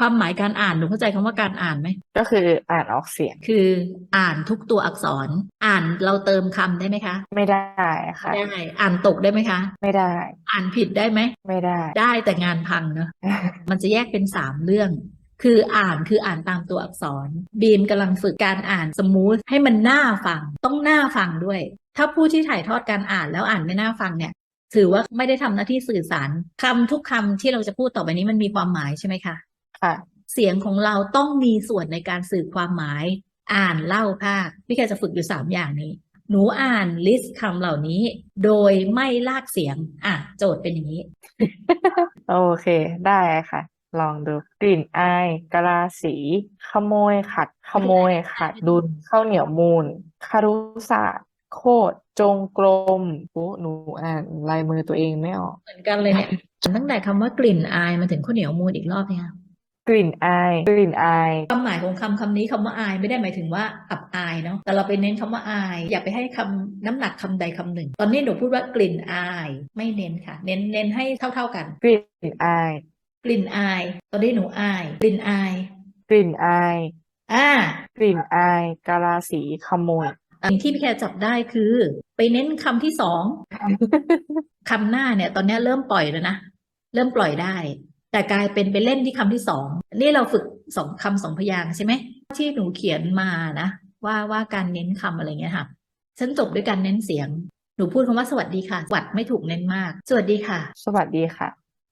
ความหมายการอ่านหนูเข้าใจคำว่าการอ่านไหมก็คืออ่านออกเสียง คืออ่านทุกตัวอักษร อ่านเราเติมคำได้ไหมคะ ไม่ได้ค่ะได้อ่านตกได้ไหมคะ ไม่ได้ อ่านผิดได้ไหมไม่ได้ ได้แต่งานพังเนอะมันจะแยกเป็นสามเรื่องคืออ่านคืออ่านตามตัวอักษร บีมกำลังฝึกการอ่านสมูทให้มันน่าฟัง ต้องน่าฟังด้วย ถ้าผู้ที่ถ่ายทอดการอ่านแล้วอ่านไม่น่าฟังเนี่ยถือว่าไม่ได้ทำหน้าที่สื่อสารคำทุกคำที่เราจะพูดต่อไปนี้มันมีความหมายใช่ไหมคะ ค่ะ เสียงของเราต้องมีส่วนในการสื่อความหมาย อ่านเล่าภาคพี่แกจะฝึกอยู่สามอย่างนี้ หนูอ่านลิสต์คำเหล่านี้ โดยไม่ลากเสียง อะ โจทย์เป็นอย่างนี้ โอเค ได้ค่ะ ลองดูกลิ่นอายกะลาสี ขโมยขัด ขโมยขาดดุลข้าวเหนียวมูลคารุศาสตร์โคตรจงกรมโอ้หนูอ่านลายมือตัวเองไม่ออก เหมือนกันเลยเนี่ย ตั้งแต่คำว่ากลิ่นอายมาถึงข้าวเหนียวมูลอีกรอบเนี่ย กลิ่นอาย กลิ่นอายความหมายของคำคำนี้คำว่าอายไม่ได้หมายถึงว่าอับอายเนาะแต่เราไปเน้นคำว่าอาย อย่าไปให้คำน้ำหนักคำใดคำหนึ่ง ตอนนี้หนูพูดว่ากลิ่นอาย ไม่เน้นค่ะ เน้นเน้นให้เท่า ๆกัน กลิ่นอาย กลิ่นอาย ตอนนี้หนูอาย กลิ่นอาย กลิ่นอาย อ่ากลิ่นอายกะลาสีขโมยสิ่งที่พี่แคร์จับได้คือ ไปเน้นคำที่สองคำหน้าเนี่ย ตอนนี้เริ่มปล่อยแล้วนะเริ่มปล่อยได้ แต่กลายเป็นไปเล่นที่คำที่สองนี่เราฝึกสองคำสองพยางค์ใช่ไหมที่หนูเขียนมานะ ว่าว่าการเน้นคำอะไรเงี้ยค่ะฉันจบด้วยการเน้นเสียง หนูพูดคำว่าสวัสดีค่ะสวัสดไม่ถูกเน้นมาก สวัสดีค่ะ สวัสดีค่ะ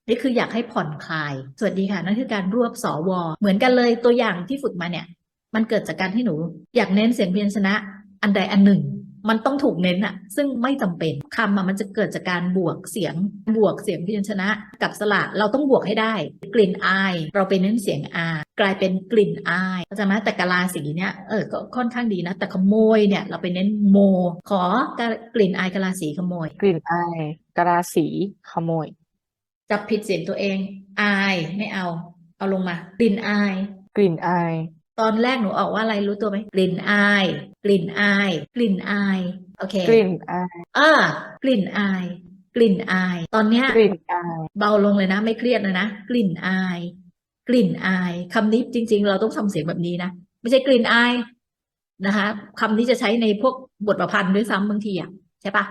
นี่คืออยากให้ผ่อนคลาย สวัสดีค่ะนั่นคือการรวบสอวเหมือนกันเลยตัวอย่างที่ฝึกมาเนี่ย มันเกิดจากการที่หนู อยากเน้นเสียงพยัญชนะ อันใดอันหนึ่ง มันต้องถูกเน้นอะซึ่งไม่จำเป็นคำอะมันจะเกิดจากการบวกเสียงบวกเสียงพยัญชนะ กับสระเราต้องบวกให้ได้ กลิ่นอาย เราไปเน้นเสียงอากลายเป็นกลิ่นอายเข้าใจไหมแต่กะลาสีเนี่ยเออก็ค่อนข้างดีนะ แต่ขโมยเนี่ยเราไปเน้นโม ขอกลิ่นอายกะลาสีขโมย กลิ่นอายกะลาสีขโมยจับผิดเสียงตัวเอง อายไม่เอา เอาลงมากลิ่นอาย กลิ่นอาย ตอนแรกหนูออกว่าอะไรรู้ตัวไหมกลิ่นอาย กลิ่นอาย กลิ่นอายโอเคกลิ่นอายเออกลิ่นอาย กลิ่นอาย ตอนเนี้ยกลิ่นอายเบาลงเลยนะ ไม่เครียดเลยนะกลิ่นอาย กลิ่นอายคำนี้จริง ๆ เราต้องทำเสียงแบบนี้นะไม่ใช่กลิ่นอายนะคะคำนี้จะใช้ในพวกบทประพันธ์ด้วยซ้ำบางทีอะใช่ปะ